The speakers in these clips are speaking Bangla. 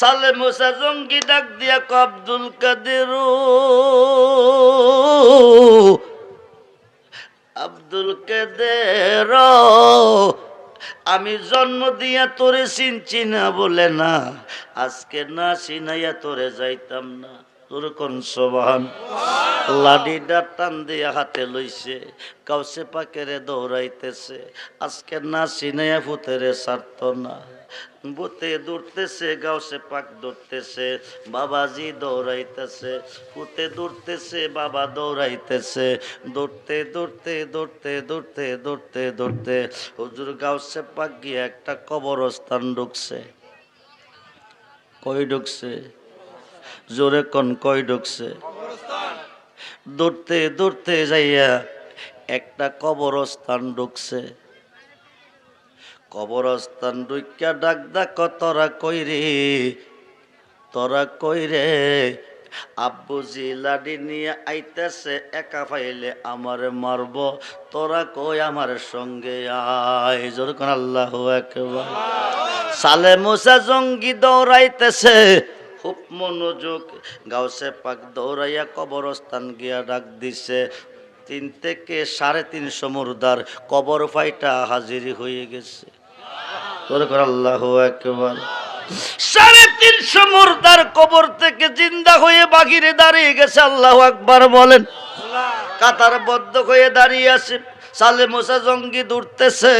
সালে মোসা জঙ্গি ডাক দিয়া কব্দুল কাদের। আব্দুল কাদের আমি জন্ম দিয়া তোরে চিনছি না বলে না। আজকে না চিনাইয়া তোরে যাইতাম না। টান দিয়া হাতে দৌড়াইতেছে। আজকে না বুতে দৌড়তেছে বাবাজি দৌড়াইতেছে। পুতে দৌড়তেছে, বাবা দৌড়াইতেছে। দৌড়তে দৌড়তে দৌড়তে দৌড়তে দৌড়তে দৌড়তে হুজুর গাউসে পাক গিয়ে একটা কবরস্থান ঢুকছে। কই ঢুকছে? জোরে কন, কই ঢুকছে? দৌড়তে দৌড়তে যাইয়া একটা কবরস্থান ঢুকছে। কবরস্থান ঢুকিয়া ডাক ডাক, তরা কই রে? তোরা কই রে? আব্বু জিলাডি নিয়ে আইতেছে, একা পাইলে আমারে মারব। তোরা কই আমার সঙ্গে আয়? জোর কোন, আল্লাহ একবার সালে মুসা জঙ্গি দৌড়াইতেছে খুব মনোযোগ। গাউসে পাক দৌড়াইয়া কবরস্থান গিয়া ডাক দিছে। তিন থেকে সাড়ে তিনশো মুর্দার কবর ফাইটা হাজির হয়ে গেছে। আল্লাহ একবার সাড়ে তিনশো মুর্দার কবর থেকে জিন্দা হয়ে বাগিরে দাঁড়িয়ে গেছে, আল্লাহ একবার বলেন। কাতার বদ্ধ হয়ে দাঁড়িয়ে আছে। সালে মোসা জঙ্গি দূরতেছে,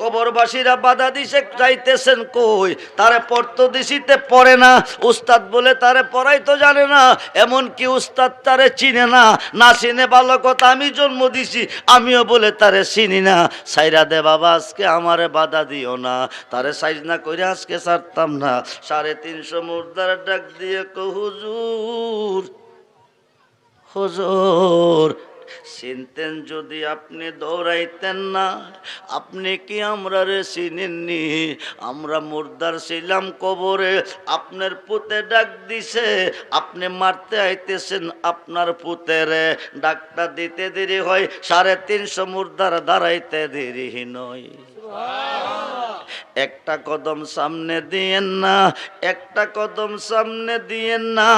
কবরবাসীরা বাধা দিছে, যাইতেছেন কই? তারে পড়তো দিছিতে পড়ে না, উস্তাদ বলে তারে পড়াই তো জানে না এমন কি উস্তাদ তারে চিনে না না চিনে ভালো কথা আমি জন্ম দিছি, আমিও বলে তারে চিনি না। সাইরা দে বাবা, আজকে আমারে বাধা দিও না। তারে সাইজ না করে আজকে ছাড়তাম না। সাড়ে তিনশো মুর্দার ডাক দিয়ে কহুজুর হুজুর চিনতেন যদি আপনি দৌড়াইতেন না। আপনি কি আমরা রে চিনেননি? আমরা মুর্দার ছিলাম কবরে, আপনার পুতে ডাক দিছে, আপনি মারতে আইতেছেন আপনার পুতেরে। ডাকটা দিতে দেরি হয়, সাড়ে তিনশো মুর্দার দাঁড়াইতে দেরি নয়। একটা কদম সামনে দিয়েন না, একটা কদম সামনে দিয়েন না।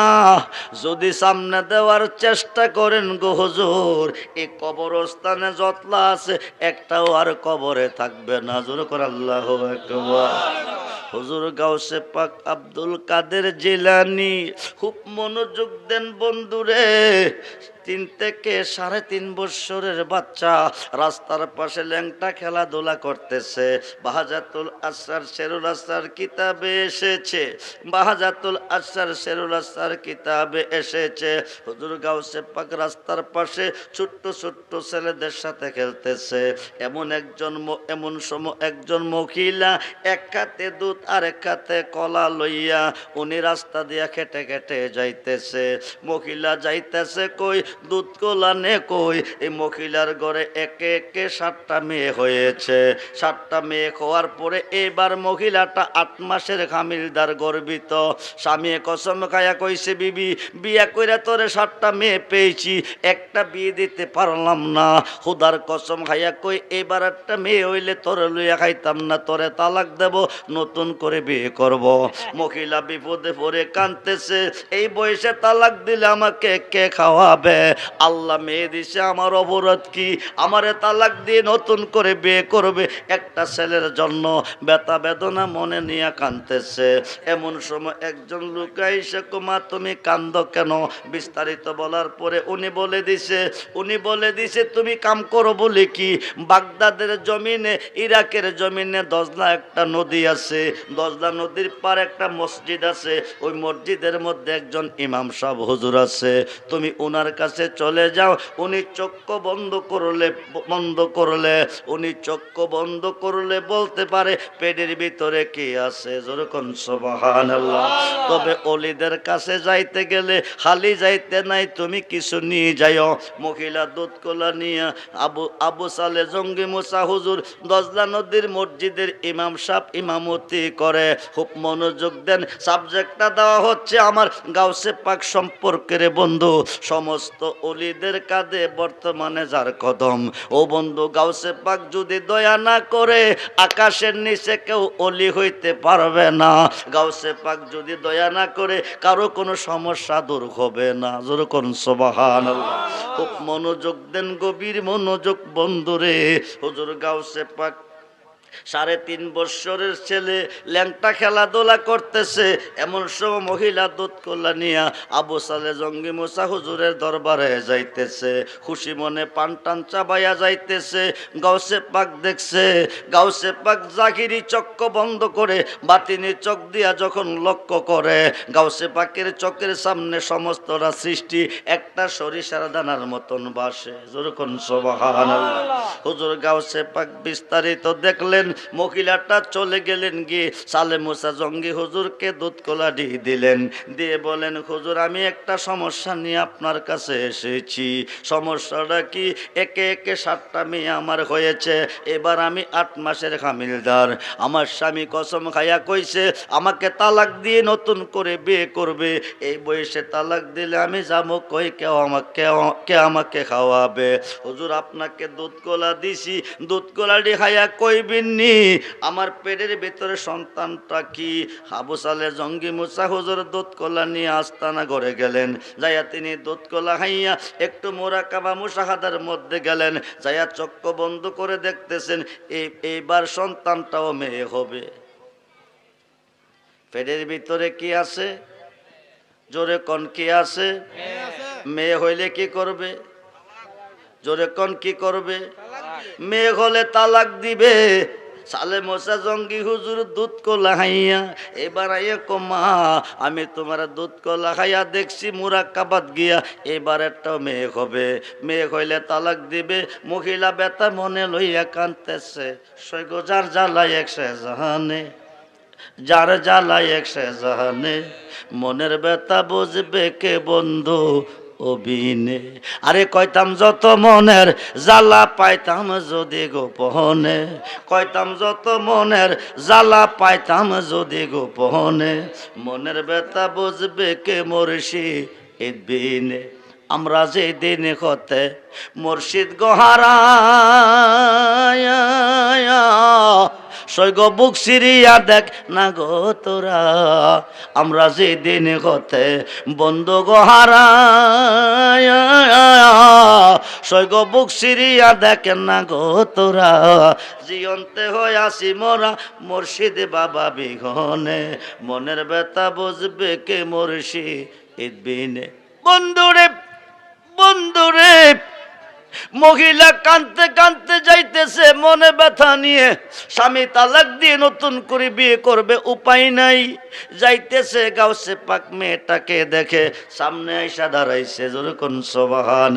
যদি সামনে দেওয়ার চেষ্টা করেন গো হুজুর এই কবরস্থানে যতলা আছে, একটাও আর কবরে থাকবে না। জোর করে আল্লাহ হুজুর গাউসে পাক আব্দুল কাদের জিলানি, খুব মনোযোগ দেন বন্ধুরে। তিন থেকে সাড়ে তিন বৎসরের বাচ্চা রাস্তার পাশে ল্যাংটা খেলাধুলা করতেছে। বাহাজাতুল আসার শেরুল আসার কিতাবে এসেছে। বাহাজাতুল আসার শেরুল আসার কিতাবে এসেছে। হুজুর গাউসে পাক রাস্তার পাশে ছোট্ট ছোট্ট ছেলেদের সাথে খেলতেছে। এমন একজন এমন সময় একজন মহিলা এক হাতে দুধ আর এক হাতে কলা লইয়া উনি রাস্তা দিয়া খেটে খেটে যাইতেছে। মহিলা যাইতেছে কই? দুধ কলা নে কই? এই মহিলার ঘরে একে একে সাতটা মেয়ে হয়েছে। সাতটা মেয়ে হওয়ার পরে এবার মহিলাটা আট মাসের খামিলদার গর্বিত। স্বামী কসম খায়া কইছে, বিবি, বিয়া কইরা তোরে সাতটা মেয়ে পেয়েছি। একটা বিয়ে দিতে পারলাম না। খুদার কসম খাইয়া কই, এবার একটা মেয়ে হইলে তোরে লইয়া খাইতাম না। তোরে তালাক দেব, নতুন করে বিয়ে করব। মহিলা বিপদে পড়ে কানতেছে এই বয়সে তালাক দিলে আমাকে কে খাওয়াবে? আল্লাহ মেয়ে দিছে, আমার অপরাধ কি? আমারে তালাক দিয়ে নতুন করে বিয়ে করবে। একটা ছেলের জন্য ব্যথা বেদনা মনে নিয়ে কানতেছে এমন সময় একজন লোক এসে কুমা তুমি কান্দ কেন? বিস্তারিত বলার পরে উনি বলে দিছে, উনি বলে দিছে, তুমি কাম করো বলে কি? বাগদাদের জমিনে, ইরাকের জমিনে দজলা একটা নদী আছে। দজলা নদীর পার একটা মসজিদ আছে। ওই মসজিদের মধ্যে একজন ইমাম সাহেব, হুজুর আছে। তুমি ওনার কাছে চলে যাও। উনি চক্ষু বন্ধ করলে বন্ধ করলে উনি চক্ষু বন্ধ করলে বলতে পারে পেটের ভিতরে কি আছে? যেরকম সবাহান তবে অলিদের কাছে যাইতে গেলে খালি যাইতে নাই তুমি কিছু নিয়ে যাইও। মহিলা দুধ কোলা নিয়ে আবু আবু সালে জঙ্গি মুসা হুজুর দজলা নদীর মসজিদের ইমাম সাহ ইমামতি করে। খুব মনোযোগ দেন। সাবজেক্টটা দেওয়া হচ্ছে আমার গাউসে পাক সম্পর্কের বন্ধু। সমস্ত সমস্ত অলিদের কাঁধে বর্তমানে যার কদম। ও বন্ধু, গাউসে পাক যদি দয়া না করে, আকাশের নিচে কেউ অলি হইতে পারবে না। গাউসে পাক যদি দয়া না করে, কারও কোনো সমস্যা দূর হবে না। জোর সবাহান খুব মনোযোগ দেন গভীর মনোযোগ বন্ধুরে। হুজুর গাউসে পাক সাড়ে তিন বৎসরের ছেলে ল্যাংটা খেলাধুলা করতেছে। এমন সব মহিলা দুধ কল্লা নিয়া আবু সালে জঙ্গি মুসা হুজুরের দরবারে যাইতেছে। খুশি মনে পান টান চাবাইয়া যাইতেছে। গাউসে পাক দেখছে। গাউসে পাক জাকিরি চক্ক বন্ধ করে বাতিনি চক দিয়া যখন লক্ষ্য করে, গাউসে পাকের চোখের সামনে সমস্তরা সৃষ্টি একটা সরিষার দানার মতন বাসে। যেরকম সবাহান হুজুর গাউসে পাক বিস্তারিত দেখলেন মহিলাটা চলে গেলেন গিয়ে? সালে মুসা জঙ্গি হুজুরকে দুধ কলাডি দিলেন। দিয়ে বলেন, হুজুর, আমি একটা সমস্যা নিয়ে আপনার কাছে এসেছি। সমস্যাটা কি? একে একে সাতটা মেয়ে আমার হয়েছে। এবার আমি আট মাসের হামিলদার। আমার স্বামী কসম খাইয়া কইছে, আমাকে তালাক দিয়ে নতুন করে বিয়ে করবে। এই বয়সে তালাক দিলে আমি যাব কই? কেউ আমাকে কে আমাকে খাওয়াবে। হুজুর, আপনাকে দুধ কলা দিছি। দুধ কলাটি খাইয়া কইবিননি আমার পেটের ভিতরে সন্তানটা কি? হাবু সালে জঙ্গি মুসা হুজুর দুধ কলা নিয়ে আস্তানা ঘরে গেলেন। যাইয়া তিনি দুধ কলা খাইয়া একটু মোরা কাবা মুসাহাদার মধ্যে গেলেন। যাইয়া চক্ক বন্ধ করে দেখতেছেন এই এইবার সন্তানটাও মেয়ে হবে। পেটের ভিতরে কি আছে? জোরে কন কি আছে। মেয়ে হইলে কি করবে? জোরে কন কি করবে? মেয়ে হলে তালাক দিবে। সালে মশা জঙ্গি হুজুর দুধ কলা হাইয়া। এবার কমা আমি তোমার দুধ কলা খাইয়া দেখছি মুরাক্কাবাদ গিয়া। এবার একটা মেয়ে হবে। মেয়ে হইলে তালাক দিবে। মহিলা বেতা মনে লইয়া কানতেছে সৈগ যার জ্বালাই একশে জাহানে, যার জ্বালায় একশে জাহানে। মনের ব্যথা বুঝবে কে বন্ধু? অবিনে। আরে কয়তাম যত মনের জ্বালা পাইতাম যদি গোপনে। কয়তাম যত মনের জ্বালা পাইতাম যদি গোপনে। মনের ব্যথা বুঝবে কে মরসি বিনে আমরা যে দিন হতে মুর্শিদ গোহারা সৈগ বুক সিরিয়া দেখ না গো তোরা। আমরা যে দিন হতে বন্ধু গোহারা সৈগ বুক সিরিয়া দেখ না গো তোরা। জিয়ন্তে হয়ে আসি মোরা মুর্শিদ বাবা বিঘনে। মনের ব্যথা বুঝবে কে মুর্শিদ বিনে। বন্ধুরে বন্ধুরে। মহিলা কানতে কানতে যাইতেছে, মনে ব্যথা নিয়ে। স্বামী তালাক দিয়ে নতুন করে বিয়ে করবে, উপায় নাই। যাইতেছে গাউসে পাক মেয়েটাকে দেখে, সামনে আইসা দাঁড়াইছে যেরকম সবাহান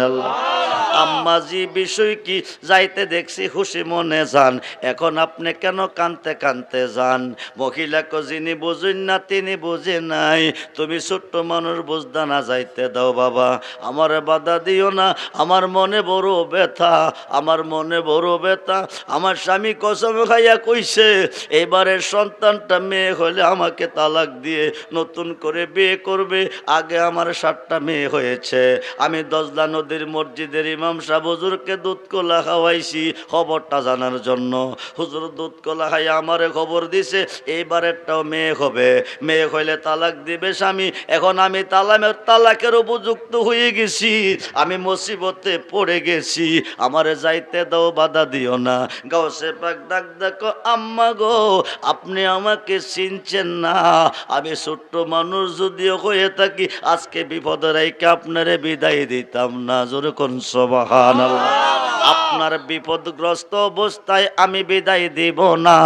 আম্মাজি বিষয় কি? যাইতে দেখছি খুশি মনে যান। এখন আপনি কেন কানতে কানতে যান? মহিলাকে যিনি বুঝুন না, তিনি বুঝে নাই। তুমি ছোট্ট মানুষ বুঝদা না যাইতে দাও বাবা। আমার বাধা দিও না। আমার মনে বড় ব্যথা, আমার মনে বড় ব্যথা। আমার স্বামী কসম খাইয়া কইছে, এবারের সন্তানটা মেয়ে হলে আমাকে তালাক দিয়ে নতুন করে বিয়ে করবে। আগে আমার সাতটা মেয়ে হয়েছে। আমি দজলা নদীর মসজিদের ইমাম সাহেব, হুজুরকে দুধ কলা খাওয়াইছি খবরটা জানার জন্য। হুজুর দুধ কলা খাইয়া আমারে খবর দিছে, এইবারেরটাও মেয়ে হবে। মেয়ে হইলে তালাক দিবে স্বামী। এখন আমি তালামের, তালাকের উপযুক্ত হয়ে গেছি। আমি মুসিবতে পড়ে গেছি। আমারে যাইতে দাও, বাধা দিও না। গাউসে পাক ডাক দেখো, আম্মা গো, আপনি আমাকে চিনছেন না। আমি ছোট্ট মানুষ যদিও হয়ে থাকি, আজকে বিপদের রাইকে আপনারে বিদায় দিতাম না। জোরে কোন সবাহান আপনার বিপদগ্রস্ত অবস্থায় আমি বিদায় দিব না।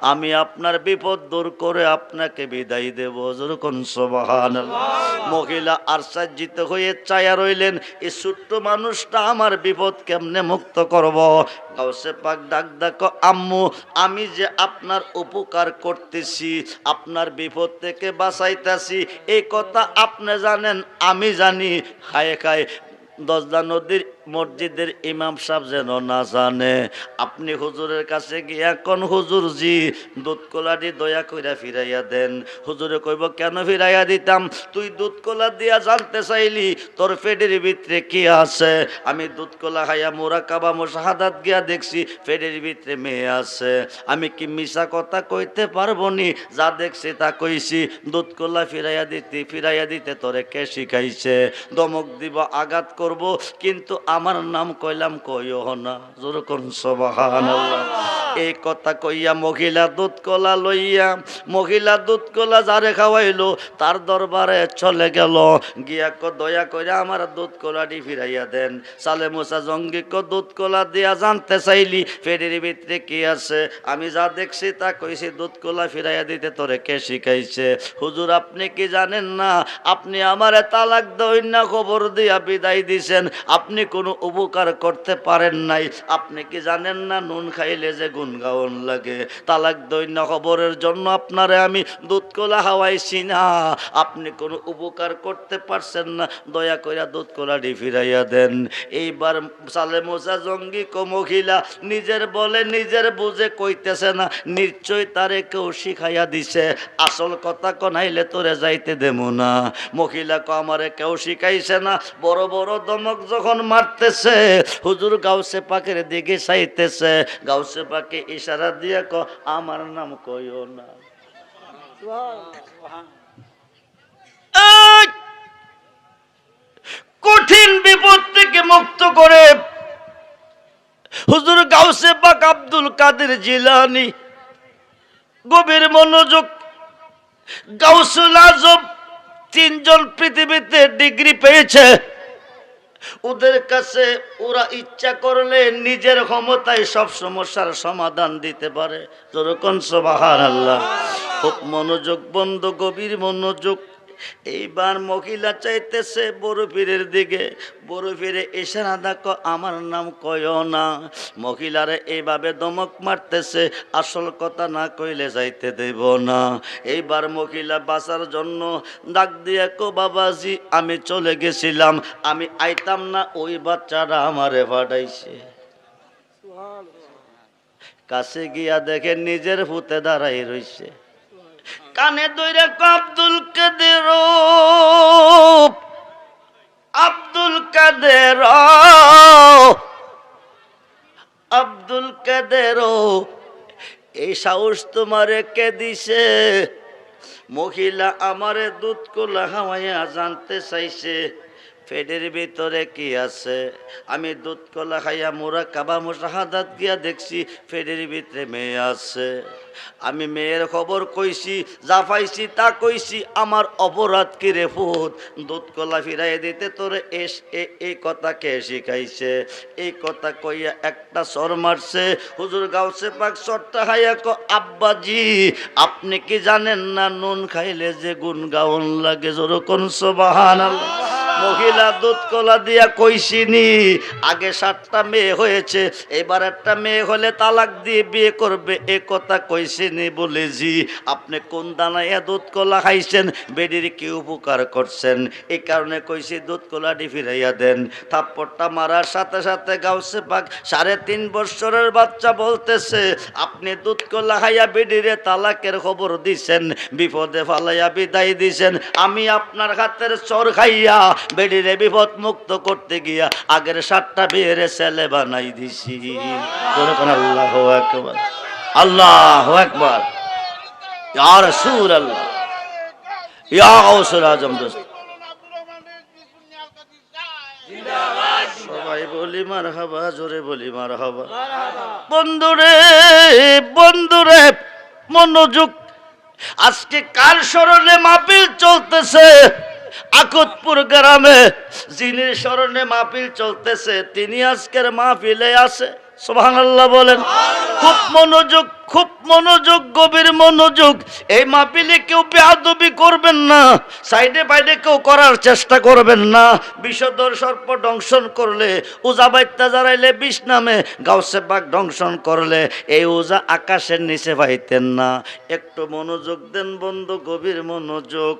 আমি আপনার বিপদ দূর করে আপনাকে বিদায় দেব। যেরকম সবাহান মহিলা আশ্চর্যিত হয়ে চায়া রইলেন। এই ছোট্ট মানুষটা আমার বিপদ কেমনে মুক্ত করব? গাউসে পাক ডাক ডাকো আম্মু, আমি যে আপনার উপকার করতেছি, আপনার বিপদ থেকে বাঁচাইতেছি, এই কথা আপনি জানেন, আমি জানি। খায় খায় দশদা নদীর মসজিদের ইমাম সাহেব যেন না জানে। আপনি হুজুরের কাছে গিয়ে এখন হুজুর জি? দুধ কলাটি দয়া কইরা ফিরাইয়া দেন। হুজুরে কইব, কেন ফিরাইয়া দিতাম? তুই দুধ কলা দিয়া জানতে চাইলি, তোর ফেডের ভিতরে কি আছে? আমি দুধ কলা খাইয়া মোরা কাবা মোশাহাদাত গিয়া দেখছি, ফেডের ভিতরে মেয়ে আছে। আমি কি মিশা কথা কইতে পারব নি? যা দেখছি তা কইছি। দুধ কলা ফিরাইয়া দিতে ফিরাইয়া দিতে তোরে কে শিখাইছে? দমক দিব, আঘাত করব, কিন্তু আমার নাম কইলাম কইও না যেরকম সবাহান এই কথা কইয়া মহিলা দুধ কলা লইয়া মহিলা দুধ কলা যারে খাওয়াইলো তার দরবারে চলে গেল। গিয়া ক দয়া করে আমার দুধ কলাটি ফিরাইয়া দেন। সালে মুসা জঙ্গি ক দুধ কলা দিয়া জানতে চাইলি ফেরির ভিতরে কি আছে? আমি যা দেখছি তা কইছি দুধ কলা ফিরাইয়া দিতে তোরে কে শিখাইছে? হুজুর আপনি কি জানেন না? আপনি আমারে তালাক দইন না খবর দিয়া বিদায় দিছেন। আপনি কোনো উপকার করতে পারেন নাই। আপনি কি জানেন না? নুন খাইলে যে গুনগাউন লাগে। তালাক দৈন্য খবরের জন্য আপনারে আমি দুধ কলা হাওয়াইছি না। আপনি কোনো উপকার করতে পারছেন না? দয়া করিয়া দুধ কলাটি ফিরাইয়া দেন। এইবার সালে মোসা জঙ্গি কো মহিলা নিজের বলে নিজের বুঝে কইতেছে না। নিশ্চয় তারে কেউ শিখাইয়া দিছে। আসল কথা কনাইলে তোরে যাইতে দেবো না। মহিলা কো আমারে কেউ শিখাইছে না। বড় বড় দমক যখন মারতেছে। হুজুর গাউসে পাকের দিকে চাইতেছে। গাউসে পাকে ইশারা দিয়ে ক, আমার নাম কইও না। কঠিন বিপদ থেকে মুক্ত করে হুজুর গাউসে পাক আব্দুল কাদের জিলানি গভীর মনোযোগ, গাউসুল আজম তিনজন পৃথিবীতে ডিগ্রি পেয়েছে। ওদের কাছে ওরা ইচ্ছা করলে নিজের ক্ষমতায় সব সমস্যার সমাধান দিতে পারে। যেরকম সবাহ আল্লাহ খুব মনোযোগ বন্ধ গভীর মনোযোগ এইবার মহিলা চাইতেছে বড় পীরের দিকে। বড় পীরে ইশারা দেখো আমার নাম কয় না। মহিলারে এইভাবে দমক মারতেছে আসল কথা না কইলে যাইতে দেব না। এইবার মহিলা বাঁচার জন্য ডাক দিয়ে কো বাবাজি আমি চলে গেছিলাম আমি আইতাম না ওই বাচ্চারা আমারে পাঠাইছে কাছে গিয়া দেখে নিজের ফুতে দাঁড়াই রইছে। কানে দইরে কো আব্দুল কাদের আব্দুল কাদের আব্দুল কাদের এই সাহস তোমারে কে দিছে? মহিলা আমারে দুধ কোলা হাওয়াইয়া জানতে চাইছে। পেটের ভিতরে কি আছে? আমি দুধ কলা খাইয়া মোরা কাবা মোশাহাদাত গিয়া দেখছি পেটের ভিতরে মেয়ে আছে। আমি মেয়ের খবর কইছি, যা পাইছি তা কইছি, আমার অপরাধ কি রে ফুত? দুধ কলা ফিরাই দিতে তোরে এস এ- এই কথা কে শিখাইছে? এই কথা কইয়া একটা সর মারছে। হুজুর গাউসে পাক সরটা খাইয়া ক, আব্বাজি, আপনি কি জানেন না নুন খাইলে যে গুন গাউন লাগে? জোর কোন সোবাহান মহিলা দুধ কলা দিয়া কইছিনি আগে সাতটা মেয়ে হয়েছে, এবার একটা মেয়ে হলে তালাক দিয়ে বিয়ে করবে, এ কথা কইছিনি বলে জি আপনি কোন দানাইয়া দুধ কলা খাইছেন, বেডির কি উপকার করছেন? এই কারণে কইছি দুধ কলাটি ফিরাইয়া দেন। থাপ্পড়টা মারার সাথে সাথে গাউসে পাক সাড়ে তিন বছরের বাচ্চা বলতেছে, আপনি দুধ কলা খাইয়া বেডিরে তালাকের খবর দিছেন, বিপদে ফালাইয়া বিদায় দিছেন, আমি আপনার হাতের চর খাইয়া বেডিরে বিপদ মুক্ত করতে গিয়া আগের সাতটা বিয়েরে ছেলে বানাই দিছি। আল্লাহ একবার আল্লাহ একবার ইয়া রাসূল আল্লাহ ইয়া গাউসুল আজম সবাই বলি মার হাবা জোরে বলি মার হাবা বন্ধুরে বন্ধুরে, মনোযোগ। আজকে কার স্মরণে মাহফিল চলতেছে? আকতপুর গ্রামে যিনি স্মরণে মাহফিল চলতেছে, তিনি আজকের মাহফিলে আছে। বলেন, খুব মনোযোগ খুব মনোযোগ, গভীর মনোযোগ। এই মাহফিলে কেউ বেয়াদবি করবেন না, সাইডে বাইডে কেউ করার চেষ্টা করবেন না। বিষধর সর্প দংশন করলে, উজা বাইত্যা জারাইলে বিষ নামে, গাউসে বাঘ দংশন করলে এই উজা আকাশের নিচে পাইতেন না। একটু মনোযোগ দেন বন্ধু, গভীর মনোযোগ।